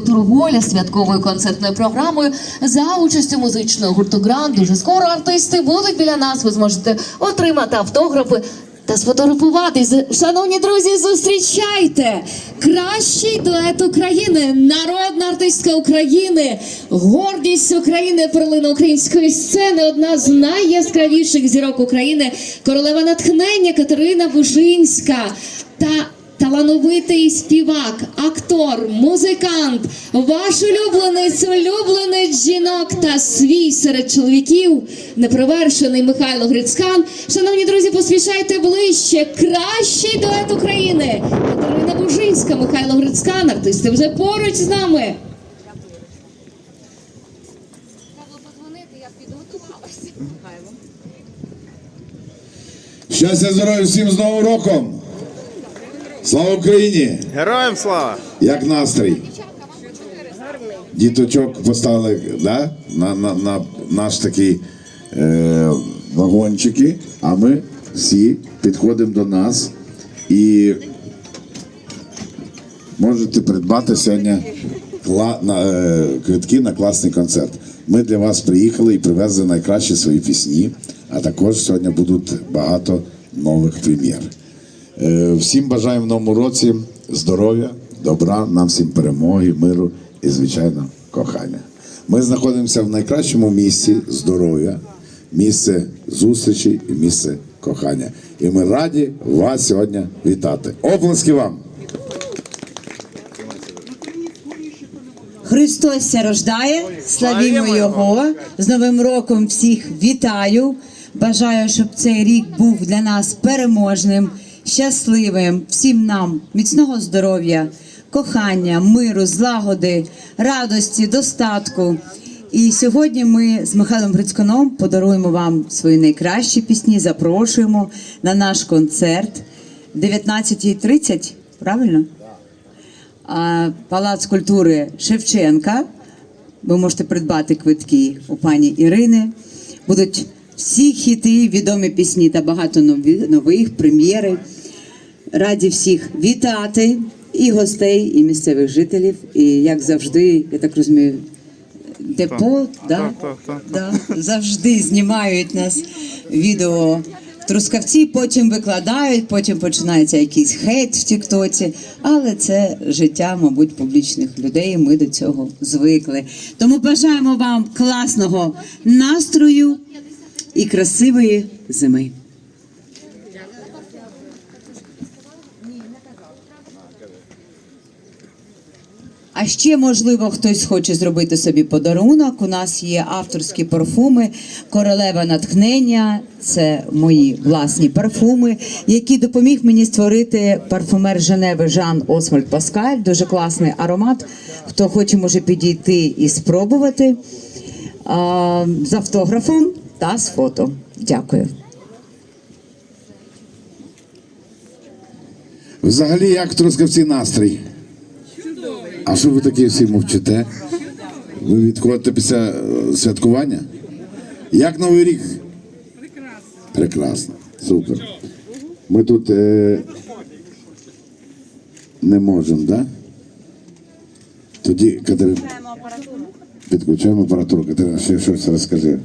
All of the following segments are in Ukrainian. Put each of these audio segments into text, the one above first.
Турголя святковою концертною програмою за участю музичного гурту Гранд. Дуже скоро артисти будуть біля нас. Ви зможете отримати автографи та сфотографуватись. Шановні друзі, зустрічайте кращий дует України, народна артистка України, гордість України, перлина української сцени, одна з найяскравіших зірок України, королева натхнення Катерина Вужинська та талановитий співак, актор, музикант, ваш улюбленець, улюбленець жінок та свій серед чоловіків, неперевершений Михайло Грицькан. Шановні друзі, поспішайте ближче. Кращий дует України. Катерина Бужинська, Михайло Грицькан. Артисти вже поруч з нами. Щастя, здоров'я всім з Новим роком! Слава Україні! Героям слава! Як настрій? Діточок поставили да? на, на, на наш такий е, вагончики, а ми всі підходимо до нас і можете придбати сьогодні кла, на, е, квитки на класний концерт. Ми для вас приїхали і привезли найкращі свої пісні, а також сьогодні будуть багато нових прем'єр. Е, Всім бажаємо в новому році здоров'я, добра, нам всім перемоги, миру і, звичайно, кохання. Ми знаходимося в найкращому місці здоров'я, місце зустрічі і місце кохання. І ми раді вас сьогодні вітати. Оплески вам! Христос ся рождає, славімо Славімо Його. З Новим роком всіх вітаю. Бажаю, щоб цей рік був для нас переможним, щасливим, всім нам міцного здоров'я, кохання, миру, злагоди, радості, достатку. І сьогодні ми з Михайлом Грицьконом подаруємо вам свої найкращі пісні. Запрошуємо на наш концерт 19.30, правильно? Палац культури Шевченка. Ви можете придбати квитки у пані Ірини. Будуть всі хіти, відомі пісні та багато нових прем'єри. Раді всіх вітати і гостей, і місцевих жителів. І як завжди, я так розумію, депо, да? Да, завжди знімають нас відео Трускавці, потім викладають, потім починається якийсь хейт в Тіктоці. Але це життя, мабуть, публічних людей. Ми до цього звикли. Тому бажаємо вам класного настрою і красивої зими. А ще, можливо, хтось хоче зробити собі подарунок. У нас є авторські парфуми, королева натхнення. Це мої власні парфуми, які допоміг мені створити парфумер Женеви Жан Освальд Паскаль. Дуже класний аромат. Хто хоче, може підійти і спробувати а, з автографом та з фото. Дякую. Взагалі, як в Трускавці настрій? А що ви такі всі мовчите? Ви відходите після е, святкування? Як Новий рік? Прекрасно. Прекрасно. Супер. Ми тут е, не можемо, так? Да? Тоді, Катерина. Підключаємо апаратуру. Катерина, ще щось розкажи.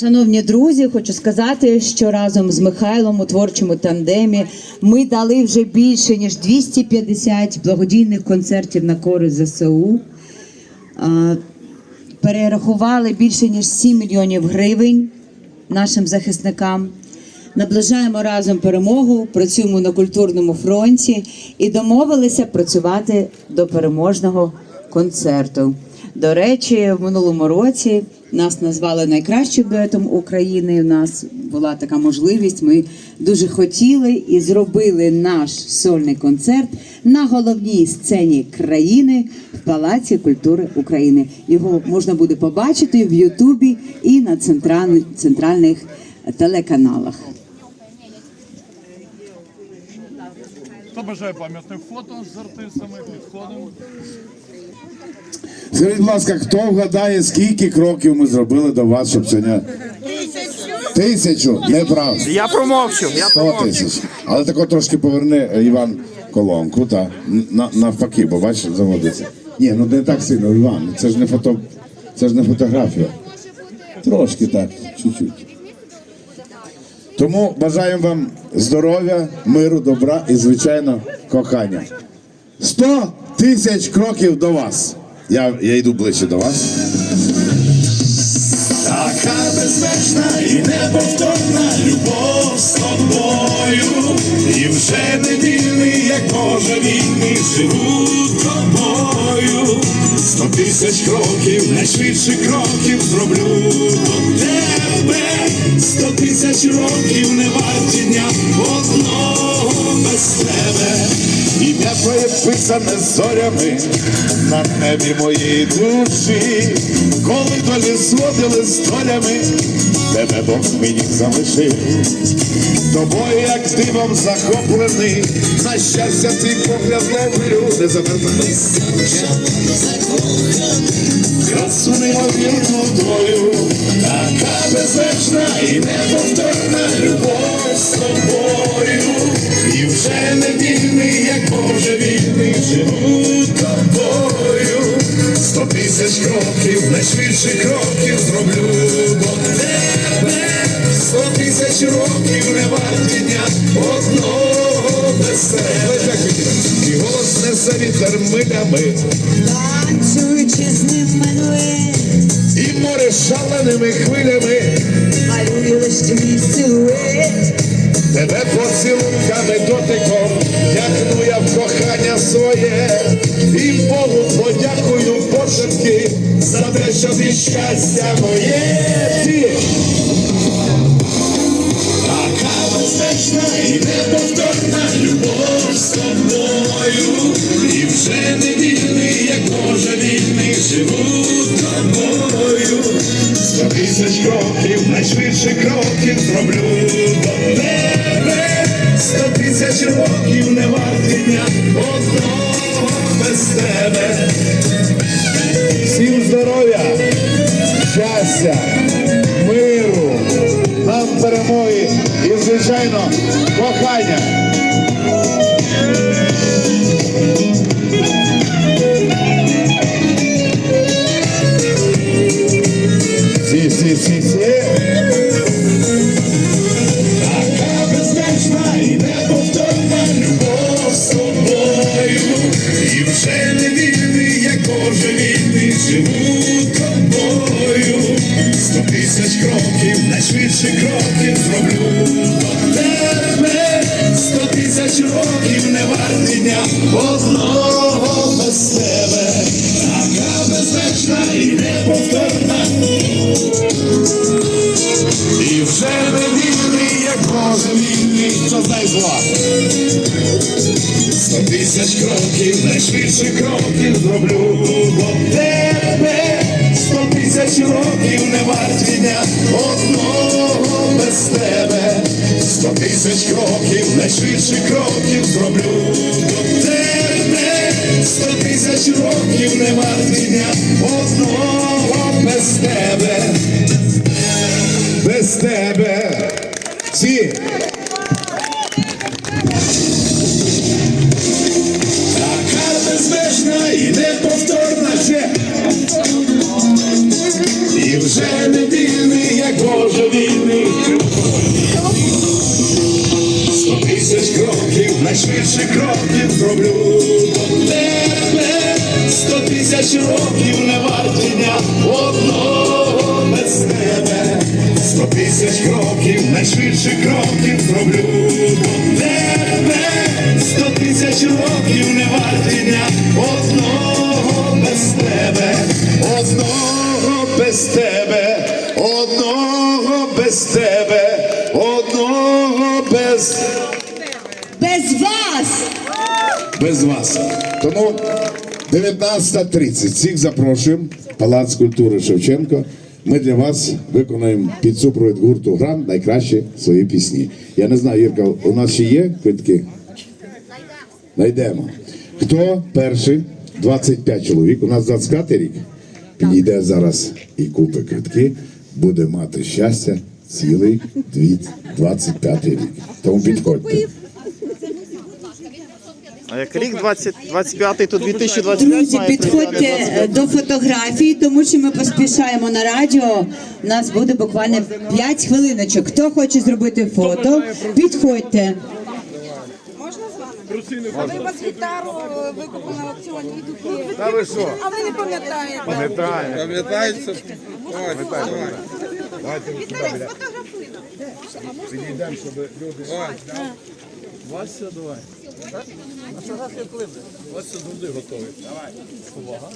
Шановні друзі, хочу сказати, що разом з Михайлом у творчому тандемі ми дали вже більше ніж 250 благодійних концертів на користь ЗСУ. Перерахували більше ніж 7 мільйонів гривень нашим захисникам. Наближаємо разом перемогу, працюємо на культурному фронті і домовилися працювати до переможного концерту. До речі, в минулому році нас назвали найкращим дуетом України. У нас була така можливість. Ми дуже хотіли і зробили наш сольний концерт на головній сцені країни в Палаці культури України. Його можна буде побачити в Ютубі і на центральних, телеканалах. Хто бажає пам'ятних фото з артистами, підходимо. Скажіть, будь ласка, хто вгадає, скільки кроків ми зробили до вас, щоб сьогодні. Тисячу? Тисячу? Неправда. Я промовчу, я Сто тисяч. Але тако трошки поверни, е, Іван, колонку, так. На, навпаки, бо бачиш, заводиться. Ні, ну не так сильно, Іван. Це ж не фото. Це ж не фотографія. Трошки так, чуть-чуть. Тому бажаємо вам здоров'я, миру, добра і, звичайно, кохання. 100 тисяч кроків до вас. Я, я йду ближче до вас. Така безмежна і неповторна любов з тобою, і вже не вільний, як Боже вільний, живу тобою. Сто тисяч кроків, найшвидше кроків зроблю до тебе. Сто тисяч років не варті дня одного. Ім'я твоє писане зорями на небі моєї душі, коли долі зводили з долями, тебе Бог мені залишив. Тобою, як дивом захоплений, на щастя ти погляд ловлю, не завертай. Красу неймовірну твою, така безпечна і неповторна любов Боже вільний, живу тобою. Сто тисяч кроків, найшвидше кроків зроблю до тебе. Сто тисяч років не варті дня одного без тебе. І голос несе вітер милями, Танцюючи з ним мануель, і море шаленими хвилями, малює лиш твій силует. Тебе поцілунками дотиком, тягну я в кохання своє, і Богу подякую пошепки за те, що ти щастя моє. Ти Така безпечна і неповторна любов з тобою, і вже не вільний, як Боже вільний, живу тобою. Сто тисяч кроків, найшвидше кроків зроблю до тебе. Тисяч років не варті дня одного без тебе. всім здоров'я, щастя, миру, нам перемоги і, звичайно, кохання. Кроків, найшвидше кроків зроблю тебе. Сто тисяч років не варті дня одного без тебе. Така безпечна і неповторна і вже не вільний, як Боже вільний, що знай зла. Сто тисяч кроків, найшвидше кроків зроблю до тебе. Сто тисяч років не варті дня одного без тебе. Сто тисяч кроків, найшвидші кроків зроблю до тебе. Сто тисяч років не варті дня одного тисяч кроків, найшвидше кроків зроблю тебе. Сто тисяч років не варті дня одного без тебе. Сто тисяч кроків, найшвидше кроків зроблю тебе. Сто тисяч років не варті дня одного без тебе. Одного без тебе, без вас. Тому 19.30 всіх запрошуємо Палац культури Шевченко. Ми для вас виконуємо під супровід гурту Гран найкращі свої пісні. Я не знаю, Ірка, у нас ще є квитки? Найдемо. Хто перший? 25 чоловік. У нас 25 рік. Підійде зараз і купить квитки, буде мати щастя цілий дві- 25 рік. Тому підходьте. А як рік 20, 25 то 2025 Друзі, має підходьте 25. до фотографій, тому що ми поспішаємо на радіо. У нас буде буквально 5 хвилиночок. Хто хоче зробити фото, підходьте. А ви у вас гітару е, викупили на аукціоні і тут є. Та ви що? А ви не пам'ятаєте. Пам'ятаємо. Пам'ятаєте? Ой, давай. Давайте ви сюди, бля. Підійдемо, щоб люди... Вася, давай. А що раз як либне? Вася завжди готовий. Давай. Увага.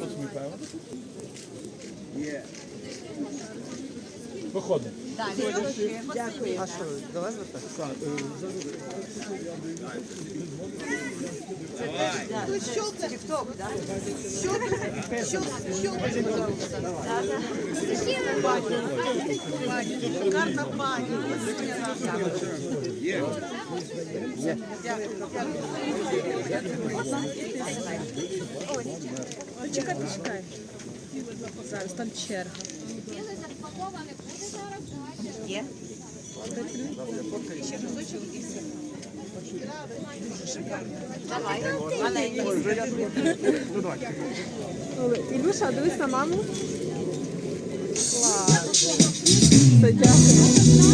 Посміхаємо. Виходимо. Чекай, чекай. Зараз там черга. Ілюша, дивись на маму. Клас. Дякую.